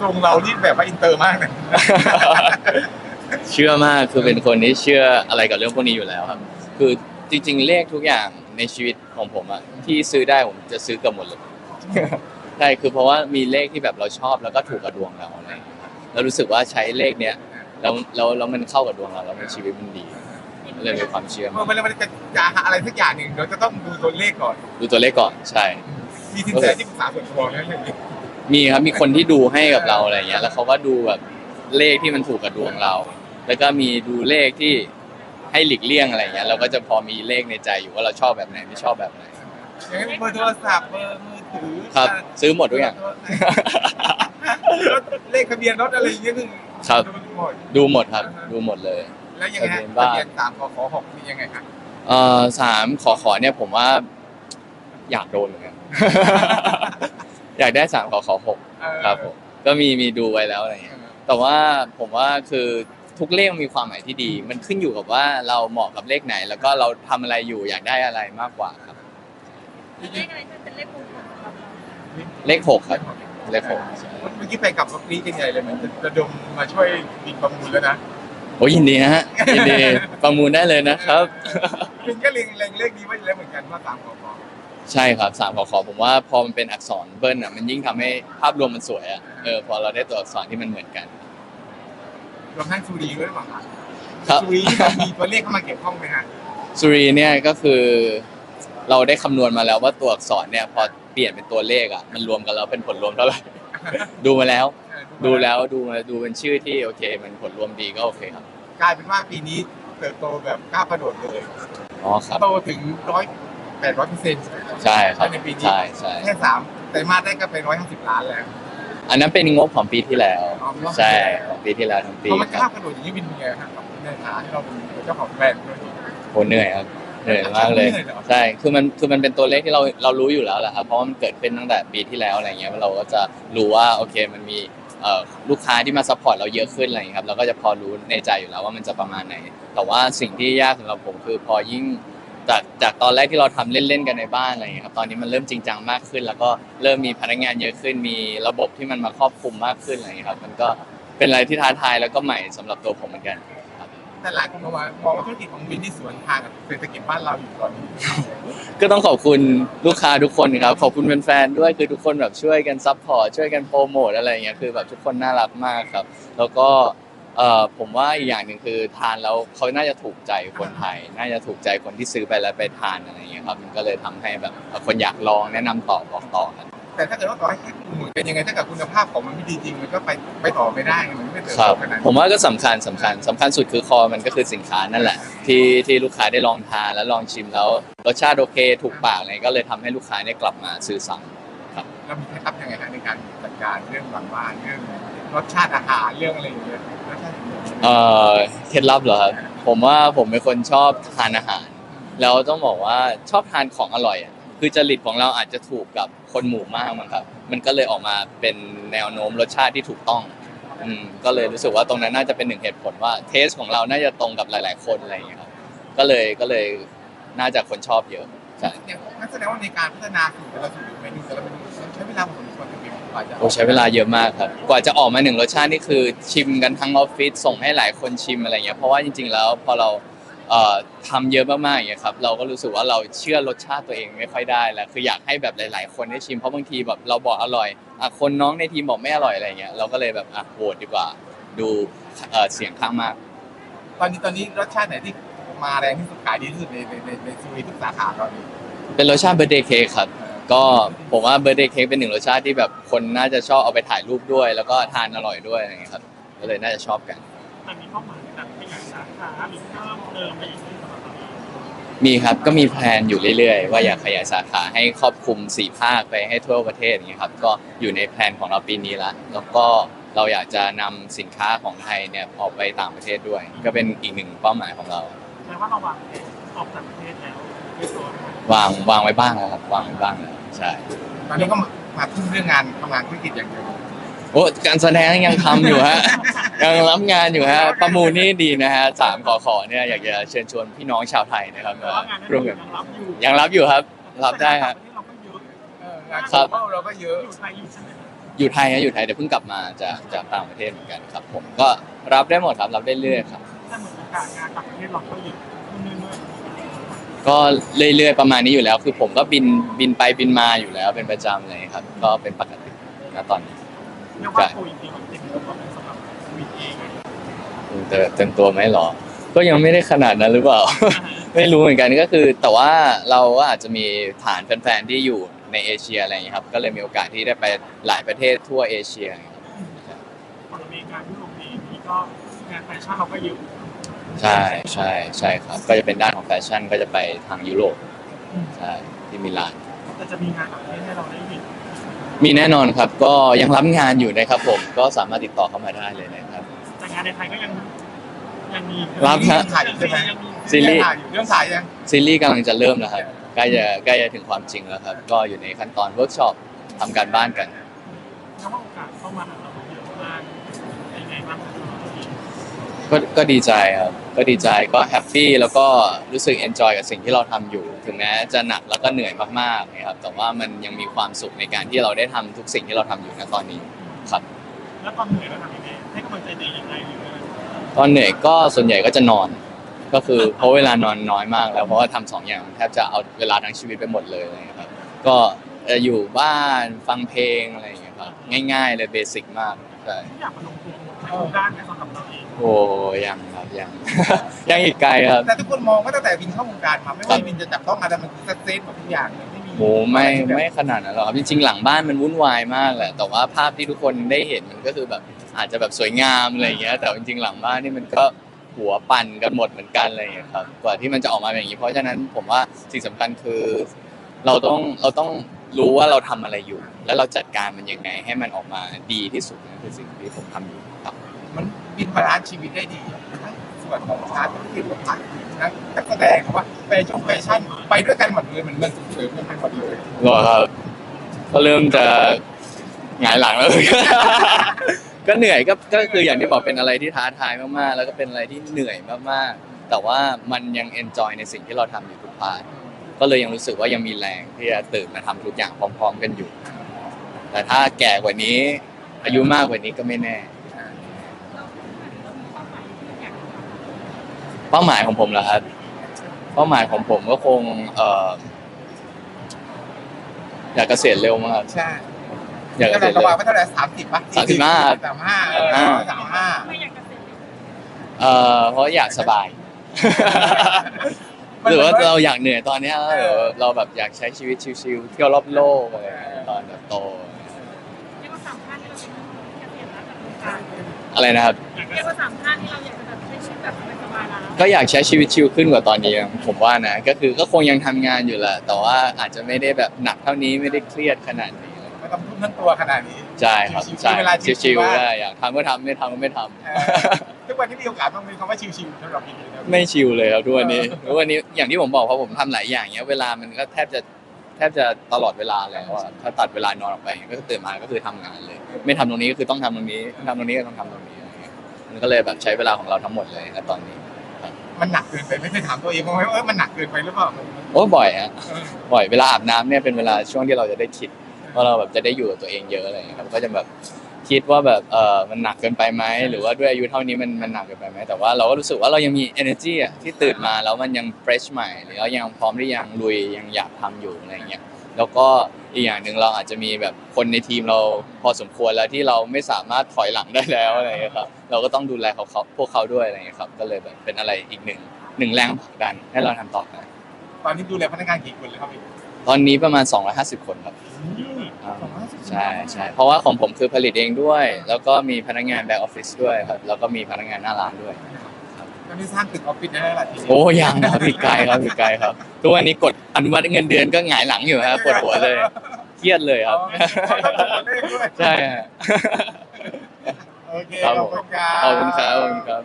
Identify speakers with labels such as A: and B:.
A: ทรงเราที่แบบว่าอินเตอร์มากเลย
B: เชื่อมากคือเป็นคนที่เชื่ออะไรกับเรื่องพวกนี้อยู่แล้วครับ คือจริง ๆ เลขทุกอย่างในชีวิตของผมอะที่ซื้อได้ผมจะซื้อเกับหมดเลยใช่คือเพราะว่ามีเลขที่แบบเราชอบแล้วก็ถูกกับดวงเราอะไรอย่างเงี้ยครับเรารู้สึกว่าใช้เลขเนี้ยแล้วแล้วแล้วมันเข้ากับดวงเราแล้วมันชีวิตมันดีก็เลยมีความเชื่อ
A: เมื่
B: มา
A: อกเวลามันจะจะหาอะไรสักอย่างหนึ่งเราจะต้องดูตัวเลขก่อน
B: ดูตัวเลขก่อนใช่
A: มีสินแสที่ปรึกษาส่วนตัวนั่นเอง
B: มี ครับมีคนที่ดูให้กับเราอะไรอย่างเงี้ย แล้วเขาก็ดูแบบเลขที่มันถูกกับดวงเรา แล้วก็มีดูเลขที่ให้หลีกเลี่ยงอะไรอย่างเงี้ย เราก็จะพอมีเลขในใจอยู่ว่าเราชอบแบบไหนไม่ชอบแบบไหน
A: อย่างนั้นเบอร์โทรศัพท์เบอร์มือถือ
B: ครับ ซื้อหมดทุกอย่าง
A: รถเลขทะเบียนรถอะไรอย่างเงี้ยคือ
B: ครับ
A: ดูหมด
B: ดูหมดครับ ดูหมดเลย
A: แล้วยังไงฮะ
B: ทะเบียนบ้าน
A: ทะเบียนสามขอขอหกนี่ยังไงครับ
B: เอ่อสามขอขอเนี่ยผมว่า อยากโดนเหมือนกัน อยากได้สามขอขอหก
A: เออ
B: ครับผมก็มีมีดูไว้แล้วอะไรอย่างเงี้ยแต่ว่าผมว่าคือทุกเลขมันมีความหมายที่ดี มันขึ้นอยู่กับว่าเราเหมาะกับเลขไหน แล้วก็เราทำอะไรอยู่อยากได้อะไรมากกว่าครับ
C: เลขอะไรที่เป็นเลขมงคลสำหรับเรา
B: เลขหกครับเลขหก
A: เมื่อกี้ไปกับรถนี้กันใหญ่เลยเหมือนจะระดมมาช่วยบินประมูลแล้วนะ
B: โอ้ยินดีนะฮะยินดีประมูลได้เลยนะครับ
A: บินก็เล็งเล็งเลขนี้ไว้แล้วเหมือนกันว่าสามขอขอ
B: ใช่ครับสามขอขอผมว่าพอมันเป็นอักษรเบิ้ลอะมันยิ่งทำให้ภาพรวมมันสวยอะเออพอเราได้ตัวอักษรที่มันเหมือนกัน
A: รวมทั้งซูรีด้วยหรือเปล่าครับ
B: ครับ
A: ซูรีมีตัวเลขเข้ามาเกี่ยวข้องไหมฮะ
B: สุรีเนี่ยก็คือเราได้คำนวณมาแล้วว่าตัวอักษรเนี่ยพอเปลี่ยนเป็นตัวเลขอะมันรวมกันแล้วเป็นผลรวมเท่าไหร่ ดูมาแล้ว
A: เออ
B: ดูแล้วดูมาดูเป็นชื่อที่โอเค มันผลรวมดีก็โอเคครับ
A: กลายเป็นว่าปีนี้เติบโตแบบก้าวกระโดดเลย
B: อ๋อครับ
A: โตถึงร้อย แปดร้อยเปอร์เซ็นต์
B: ใช่ครับ
A: ในปีนี้
B: ใช่ใช่
A: แค่สามไตรมาสได้ก็ไปร้อยห้าสิบล้านแล้ว
B: อันนั้นเป็นงบของปีที่แล้ว
A: อ๋อไม่ว่า
B: ใช่ของปีที่แล้วทั้งปี
A: พอมัน
B: ค
A: ก้า
B: รั
A: ว
B: บ
A: กระโดดอย่างนี้เป็นยังไงครับในฐานะที่เราเป็นเจ้าของแบรนด์ด้วย
B: โหเหนื่อยครับเหนื่อยมากเลย
A: เหนื่อยเหรอ
B: ใช่คือมันคือมันเป็นตัวเลขที่เราเรารู้อยู่แล้วแหละครับเพราะว่ามันเกิดขึ้นตั้งแต่ปีที่แล้วอะไรเงี้ยเราก็จะรู้ว่าโอเคมันมีเอ่อลูกค้าที่มาซัพพอร์ตเราเยอะขึ้นอะไรเงี้ยครับเราก็จะพอรู้ในใจอยู่แล้วว่ามันจะประมาณไหน แต่ว่าสิ่งที่ยากสำหรับผมคือพอยิ่ง จากจากตอนแรกที่เราทำเล่นๆกันในบ้านอะไรเงี้ยครับตอนนี้มันเริ่มจริงจังมากขึ้น แล้วก็เริ่มมีพนักงานเยอะขึ้น มีระบบที่มันมาครอบคลุมมากขึ้นอะไรเงี้ยครับ มันก็เป็นอะไรที่ท้าทายแล้วก็ใหม่สำหรับตัวผมเหมือนกันครับ
A: แต่หลายคนมองว่ามองว่าธุรกิจของวินที่สวนทางกับเศรษฐกิจบ้านเราอยู่ตอนนี้
B: ก็ต้องขอบคุณลูกค้าทุกคนครับขอบคุณแฟนๆด้วยคือทุกคนแบบช่วยกันซัพพอร์ตช่วยกันโปรโมทอะไรอย่างเงี้ยคือแบบทุกคนน่ารักมากครับ แล้วก็ เอ่อผมว่าอีกอย่างหนึ่งคือทานแล้วเขาน่าจะถูกใจคนไทย น่าจะถูกใจคนที่ซื้อไปแล้วไปทานอะไรอย่างเงี้ยครับมันก็เลยทำให้แบบคนอยากลองแนะนำต่อบอกต่อกัน
A: แต่ถ้าเกิดว่าต่อให้แค่หมื่นเป็นยังไงถ้าเกิดคุณภาพของมันไม่ดีจริงมันก็ไปไปต่อไม่ได้ไงมันไม่เติบ
B: ครั
A: โต
B: บ
A: ขนาดนั้น
B: ผมว่าก็สำคัญสำคัญสำคัญสุดคือคอมันก็คือสินค้านั่นแหละ ที่ที่ลูกค้าได้ลองทานแล้วลองชิมแล้วรสชาติโอเคถูกปากอะไรก็เลยทำให้ลูกค้าเนี่ยกลับมาซื้อซ้ำ
A: เรามีเคล็ดลับยังไงฮะในการจัดการเรื่องบางบ้านเรื่อง รสชาติอาหารเรื่องอะไรอย่างเงี้ยรสชาติอย่างเงี้ย
B: เอ่อเคล็ดลับเหรอครับผมว่าผมเป็นคนชอบทานอาหาร แล้วต้องบอกว่าชอบทานของอร่อยอะคือจริตของเราอาจจะถูกกับคนหมู่มากมั้งครับ มันก็เลยออกมาเป็นแนวโน้มรสชาติที่ถูกต้องอืมก็เลยรู้สึกว่าตรงนั้นน่าจะเป็นหนึ่งเหตุผลว่าเทสของเราน่าจะตรงกับหลาย ๆ คนอะไรอย่างเงี้ยครับก็เลยก็เลยน่าจะคนชอบเยอะใช่
A: เนี่ยนั่นแสดงว่าในการพัฒนาสูตรแต่ละสูตรเมนูแต่ละเมนูมันใช้เวลาพอสม
B: โอ้ใช้เวลาเยอะมากครับ กว่าจะออกมาหนึ่งรสชาตินี่คือชิมกันทั้งออฟฟิศส่งให้หลายคนชิมอะไรเงี้ยเพราะว่าจริง ๆ แล้วพอเราเอ่อทำเยอะมากๆอย่างเงี้ยครับเราก็รู้สึกว่าเราเชื่อรสชาติตัวเองไม่ค่อยได้แล้วคืออยากให้แบบหลาย ๆ คนได้ชิมเพราะบางทีแบบเราบอกอร่อยอะคนน้องในทีมบอกไม่อร่อยอะไรเงี้ยเราก็เลยแบบอะโหวตดีกว่า ดูเอ่อเสียงข้างมาก
A: ตอนนี้ตอนนี้รสชาติไหนที่มาแรงที่สุดขายดีที่สุดในในในในซูรีทุกสาขาตอนนี้
B: เป็นรสชาติเบอร์เดย์เค้กครับ ก็ผมว่าเบอร์เดย์เค้กเป็นหนึ่งรสชาติที่แบบคนน่าจะชอบเอาไปถ่ายรูปด้วย แล้วก็ทานอร่อยด้วยอะไรเงี้ยครับก็เลยน่าจะชอบกัน
D: แต่มีเป้าหมายในการขยายสาขาหรือเพิ่มเติมไปอีกสำหรับเรา
B: มีครับก็มีแพลนอยู่เรื่อยๆ ว่าอยากขยายสาขาให้ครอบคลุม4ภาคไปให้ทั่วประเทศอย่างเงี้ยครับก็อยู่ในแพลนของเราปีนี้ละแล้วก็เราอยากจะนำสินค้าของไทยเนี่ยออกไปต่างประเทศด้วย ก็เป็นอีกหนึ่งเป้าหมายของเรา
D: แม้ว่าเราวางแผนออกจากประเทศแล้วในตัว
B: วางวางไว้บ้างแล้วครับวางไว้บ้างแล้ว ใช่
A: ตอนนี้ก็มามาทุ่มเรื่องงานทำงานธุรกิจอย่างเดียว
B: โอ้การแสดงยังทำอยู่ฮะ ยังรับงานอยู่ฮะ ประมูลนี่ดีนะฮะสามขอขอเนี่ยอยากจะเชิญชวนพี่น้องชาวไทยนะครับ
D: แต่
B: มา
D: ว่างานนั้น
B: ร่วมกัน
D: ยังรับอยู่
B: ยังรับอยู่ครับ รับได้ฮะ
D: แต่ต่างประเทศเราก็เยอะ
A: เอองาน
B: ครับ
A: เป้าเราก็เยอะ
D: อยู่ไทยอยู่ใช่ไหม
B: อยู่ไทยนะอยู่ไทยแต่เพิ่งกลับมาจากจากต่างประเทศเหมือนกันครับ ผมก็รับได้หมดครับรับได้เรื่อยครับ
D: แต่เหมือนโอกาสงานต่างประเทศเราก็เยอะขึ้นเรื่อย
B: ก็เรื่อยๆประมาณนี้อยู่แล้ว คือผมก็บินบินไปบินมาอยู่แล้วเป็นประจำเลยครับ ก็เป็นปกตินะตอนนี้
D: ๆเรียกว่าโควิดจริงๆเต็มตัวเป็นสำหรับวีเองอะ
B: แต่เต็มตัวไหมหรอ ก็ยังไม่ได้ขนาดนั้นหรือเปล่า ไม่รู้เหมือนกันก็คือ แต่ว่าเราก็อาจจะมีฐานแฟนๆที่อยู่ในเอเชียอะไรอย่างเงี้ยครับ ก็เลยมีโอกาสที่ได้ไปหลายประเทศทั่วเอเชียครับ
D: คนอเมริกายุโรปเองนี่ก็งานแฟชั่นเราก็เยอะ
B: ใช่ใช่ใช่ครับ ก็จะเป็นด้านของแฟชั่นก็จะไปทางยุโรปใช่ที่มิลาน
D: แต่จะมีงานต่างประเทศให้เราได้เห็น
B: มีแน่นอนครับก็ยังรับงานอยู่นะครับผมก็สามารถติดต่อเข้ามาได้เลยนะครับ
D: แต่งานในไทยก็ยังยังมี
B: รับฮะ
A: ถ่ายอยู่ใช่ไหม
D: ยังมี
B: ซีรีส์
A: ถ่ายอยู่เรื่องถ่ายยัง
B: ซีรีส์กำลังจะเริ่มแล้วครับใกล้จะใกล้จะถึงความจริงแล้วครับ ก็อยู่ในขั้นตอนเวิร์กช็อปทำการบ้านกัน
D: แล้วว่าโอกาสเข้ามาหาเราเยอะมากเป็นไงบ้างครับ
B: ก็ก็ดีใจครับ ก็ดีใจก็แฮปปี้แล้วก็รู้สึกเอนจอยกับสิ่งที่เราทำอยู่ ถึงแม้จะหนักแล้วก็เหนื่อยมากๆนะครับ แต่ว่ามันยังมีความสุขในการที่เราได้ทำทุกสิ่งที่เราทำอยู่ณตอนนี้ครับ
D: แล้วตอนเหนื่อยเราทำยังไงให้กำลังใจตัวเองยังไงหรือว่า
B: ตอนเหนื่อยก็ส่วนใหญ่ก็จะนอน ก็คือเพราะเวลานอนน้อยมากแล้วเพราะว่าทำสองอย่างแทบจะเอาเวลาทั้งชีวิตไปหมดเลยอะไรอย่างเงี้ยครับ ก็เอ่ออยู่บ้านฟังเพลงอะไรอย่างเงี้ยครับง่าย ๆ เลยเบสิกมากใช่
D: ทุกอย่างมันลงตัวหมดในทุกด้านนะสำหรับเราเอง
B: โอ้ยังครับยัง ยังอีกไกลครับ
A: แต่ทุกคนมองว่าตั้งแต่วินเข้าวงการมาไม่ว่าวินจะจับต้องอะไรมันสักเซนหมดทุกอย่างเลยไม่มี
B: โอ้ไม่ไม่ขนาดนั้นหรอกครับจริง ๆ หลังบ้านมันวุ่นวายมากแหละ แต่ว่าภาพที่ทุกคนได้เห็นมันก็คือแบบอาจจะแบบสวยงามอะไรอย่างเงี้ย แต่จริง ๆ หลังบ้านนี่มันก็หัวปั่นกันหมดเหมือนกันอะไรอย่างเงี้ยครับ กว่าที่มันจะออกมาเป็นอย่างนี้ เพราะฉะนั้นผมว่าสิ่งสำคัญคือ เราต้องเราต้องรู้ว่าเราทำอะไรอยู่ แล้วเราจัดการมันยังไงให้มันออกมาดีที่สุดนั่นคือสิ่งที่ผมทำอยู่ครั บิ
A: นบาลานซ์ชีวิตได้ดีทั้งส่วนของชาร์จธุรกิจกับผ่านทั้งนักแสดงว่าแฟชั่นแฟชั่นไปด้วยกันหมดเลยมันมันส่งเสริมกันไปหมดเลย
B: ก็ครับก็เริ่มจะหงายหลังแล้ว ก็เหนื่อยก็ก็คืออย่างที่บอกเป็นอะไรที่ท้าทายมากๆ แล้วก็เป็นอะไรที่เหนื่อยมากๆ แต่ว่ามันยังเอนจอยในสิ่งที่เราทำอยู่ทุกพาร์ทก็เลยยังรู้สึกว่ายังมีแรงที่จะตื่นมาทำทุกอย่างพร้อม ๆ กันอยู่ แต่ถ้าแก่กว่านี้ อายุมากกว่านี้ก็ไม่แน่ เป้าหมายของผมเหรอครับ เป้าหมายของผมก็คง เอ่ออยากเกษียณเร็วมาก
A: ใช่
B: อยากเก
A: กำ
B: ษี
A: ลั
B: ย
A: ง
B: ณ
A: ระ
B: เร็
A: หว่าง
B: ว
A: ว่าเท่าไหร่สามสิบป่ะ
B: สามสิบห้า
A: สามห้าเออ
B: อ่า
A: สามห้า
C: ไม่อยากจะเสร็จเลย
B: เอ่อเพราะอยากสบาย หรือว่าเราอยากเหนื่อยตอนเนี้ยแล้วเดี๋ยวเราแบบอยากใช้ชีวิตชิลๆเที่ยวรอบโลกอะไรอย่างเงี้ยตอนแบบโต
C: เรียกว่าสามท่านที่เราเป็นเกษียณแล้วจากวงการ
B: อะไรนะครับ
C: เรียกว่าสามท่านที่เราอยากจะแบบ
B: ก็อยากใช้ชีวิตชิลขึ้นกว่าตอนนี้ผมว่านะ ก็คือก็คงยังทำงานอยู่แหละแต่ว่าอาจจะไม่ได้แบบหนักเท่านี้ไม่ได้เครียดขนาดนี้
A: ไม่ต้องทุ่มทั้งตัวขนาดนี้
B: ใช่ครับ
A: ชิวๆ
B: ใช่
A: เวลาชิ
B: ชิ
A: ว
B: ล
A: ๆ
B: ๆ
A: ว่า
B: ได้อยากทำก็ทำไม่ทำก็ไม่ทำ
A: เออทุกวันที่มีโอกาสต้องมีคำว่าชิวๆสำหรับพี่นะ
B: ไม่ชิลเลยครับทุกวันนี้ทุกวันนี้อย่างที่ผมบอกเพราะผมทำหลายอย่างเนี้ยเวลามันก็แทบจะแทบจะตลอดเวลาแล้วอะถ้าตัดเวลานอนออกไปก็คือตื่นมาก็คือทำงานเลย ไม่ทำตรงนี้ก็คือต้องทำตรงนี้ทำตรงนี้ก็ต้องทำตรงนี้อะไรเงี้ยมันก็เลยแบบใช้เวลาของเราทั้งหมดเลยณตอนนี้
A: มันหนักเกินไปไม่เคยถามตัวเองบ้างไหมว่าเออมันหนักเกินไปหรือเปล่า
B: โอ้บ่อยฮะ
A: เออ
B: บ่อยเวลาอาบน้ำเนี่ยเป็นเวลาช่วงที่เราจะได้คิดว่าเราแบบจะได้อยู่กับตัวเองเยอะอะไรอย่างเงี้ยครับก็จะแบบคิดว่าแบบเออมันหนักเกินไปไหมหรือว่าด้วยอายุเท่านี้มันมันหนักเกินไปไหมแต่ว่าเราก็รู้สึกว่าเรายังมี energy อะที่ตื่นมาแล้วมันยัง fresh ใหม่หรือเรายังพร้อมที่ยังลุยยังอยากทำอยู่อะไรอย่างเงี้ย แล้วก็อีกอย่างหนึ่งเราอาจจะมีแบบคนในทีมเราพอสมควรแล้วที่เราไม่สามารถถอยหลังได้แล้วอะไรอย่างเงี้ยครับเราก็ต้องดูแลเขาเขาพวกเขาด้วยอะไรอย่างเงี้ยครับก็เลยแบบเป็นอะไรอีกหนึ่งหนึ่งแรงผลักดันให้เราทำต่อไป
A: ตอนนี้ดูแลพนักงานกี่คนเลยครับพี่
B: ตอนนี้ประมาณ 250 คนครับอ่าใช่ใช่เพราะว่าของผมคือผลิตเองด้วย แล้วก็มีพนักงานแบ็กออฟฟิศด้วยครับแล้วก็มีพนักงานหน้าร้านด้วย
A: ตอนนี้สร้างตึกออฟฟิศได้แล้วล่ะทีนี้
B: โอ้ยังครับอีกไกลครับอีกไกลครับทุกวันนี้กดอนุมัติเงินเดือนก็หงายหลังอยู่ฮะปวดหัวเลย เครียดเลยครับ
A: เอาเลขด้วย
B: ใช่ฮะ
A: โอเค
B: ครับ
A: ข
B: ผ
A: อบ
B: ม
A: คุณครับ
B: ขอบคุณครับ ขอบคุณครับ